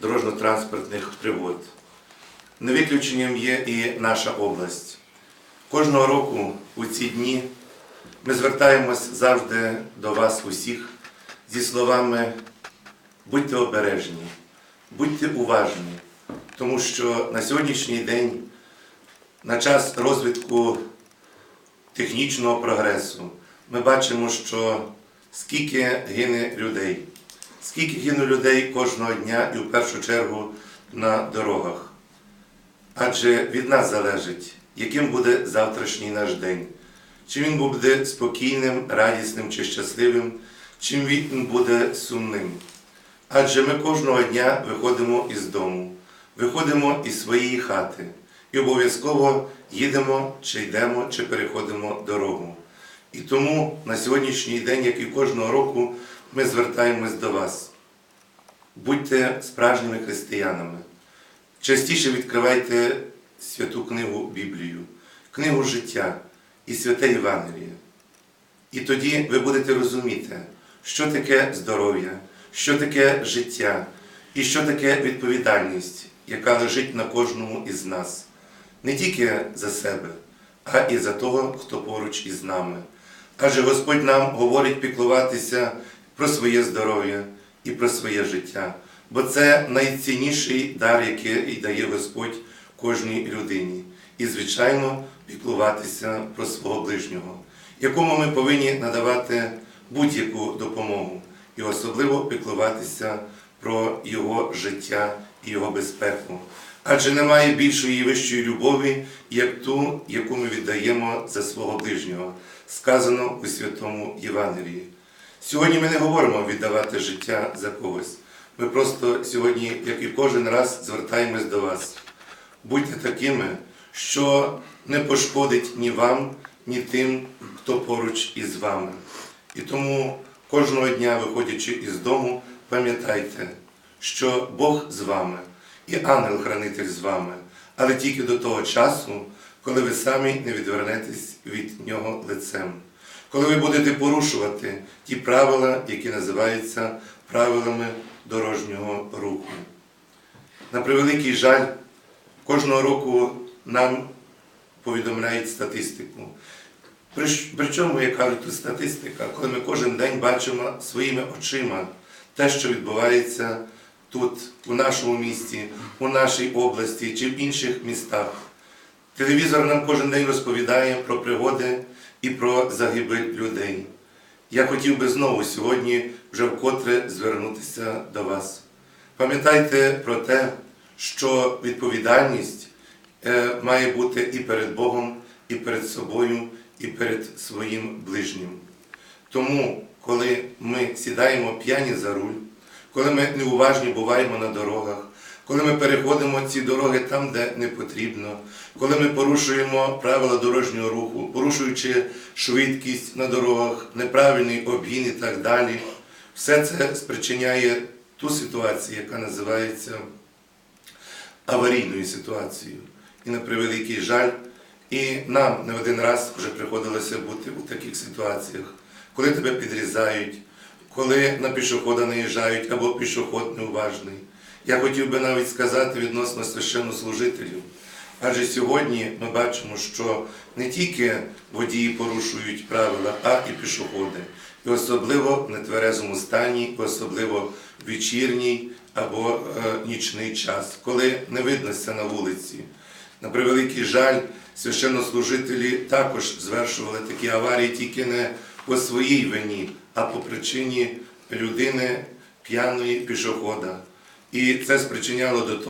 дорожньо-транспортних пригод. Не виключенням є і наша область. Кожного року у ці дні ми звертаємось завжди до вас усіх зі словами будьте обережні, будьте уважні, тому що на сьогоднішній день, на час розвитку технічного прогресу, ми бачимо, що скільки гине людей, скільки гине людей кожного дня і в першу чергу на дорогах. Адже від нас залежить, яким буде завтрашній наш день. Чи він буде спокійним, радісним чи щасливим, чим він буде сумним. Адже ми кожного дня виходимо із дому, виходимо із своєї хати і обов'язково їдемо, чи йдемо, чи переходимо дорогу. І тому на сьогоднішній день, як і кожного року, ми звертаємось до вас. Будьте справжніми християнами. Частіше відкривайте святу книгу Біблію, книгу життя і святе Євангеліє. І тоді ви будете розуміти, що таке здоров'я, що таке життя і що таке відповідальність, яка лежить на кожному із нас, не тільки за себе, а і за того, хто поруч із нами. Адже Господь нам говорить піклуватися про своє здоров'я і про своє життя, бо це найцінніший дар, який дає Господь кожній людині. І, звичайно, піклуватися про свого ближнього, якому ми повинні надавати будь-яку допомогу, і особливо піклуватися про його життя і його безпеку. Адже немає більшої і вищої любові, як ту, яку ми віддаємо за свого ближнього, сказано у Святому Євангелії. Сьогодні ми не говоримо віддавати життя за когось. Ми просто сьогодні, як і кожен раз, звертаємось до вас. Будьте такими, що не пошкодить ні вам, ні тим, хто поруч із вами. І тому кожного дня, виходячи із дому, пам'ятайте, що Бог з вами і ангел-хранитель з вами, але тільки до того часу, коли ви самі не відвернетесь від нього лицем, коли ви будете порушувати ті правила, які називаються правилами дорожнього руху. На превеликий жаль, кожного року нам повідомляють статистику. Прич- Причому, як кажуть, статистика, коли ми кожен день бачимо своїми очима те, що відбувається тут, у нашому місті, у нашій області чи в інших містах. Телевізор нам кожен день розповідає про пригоди і про загибель людей. Я хотів би знову сьогодні вже вкотре звернутися до вас. Пам'ятайте про те, що відповідальність е, має бути і перед Богом, і перед собою, і перед своїм ближнім. Тому, коли ми сідаємо п'яні за руль, коли ми неуважні буваємо на дорогах, коли ми переходимо ці дороги там, де не потрібно, коли ми порушуємо правила дорожнього руху, порушуючи швидкість на дорогах, неправильний обгін і так далі, все це спричиняє ту ситуацію, яка називається аварійною ситуацією. І на превеликий жаль, і нам не один раз вже приходилося бути у таких ситуаціях, коли тебе підрізають, коли на пішохода наїжджають або пішоход неуважний. Я хотів би навіть сказати відносно священнослужителів. Адже сьогодні ми бачимо, що не тільки водії порушують правила, а і пішоходи. І особливо в нетверезому стані, і особливо в вечірній або е, нічний час, коли не виднося на вулиці. На превеликий жаль, священнослужителі також звершували такі аварії тільки не по своїй вині, а по причині людини п'яної пішохода. І це спричиняло до того.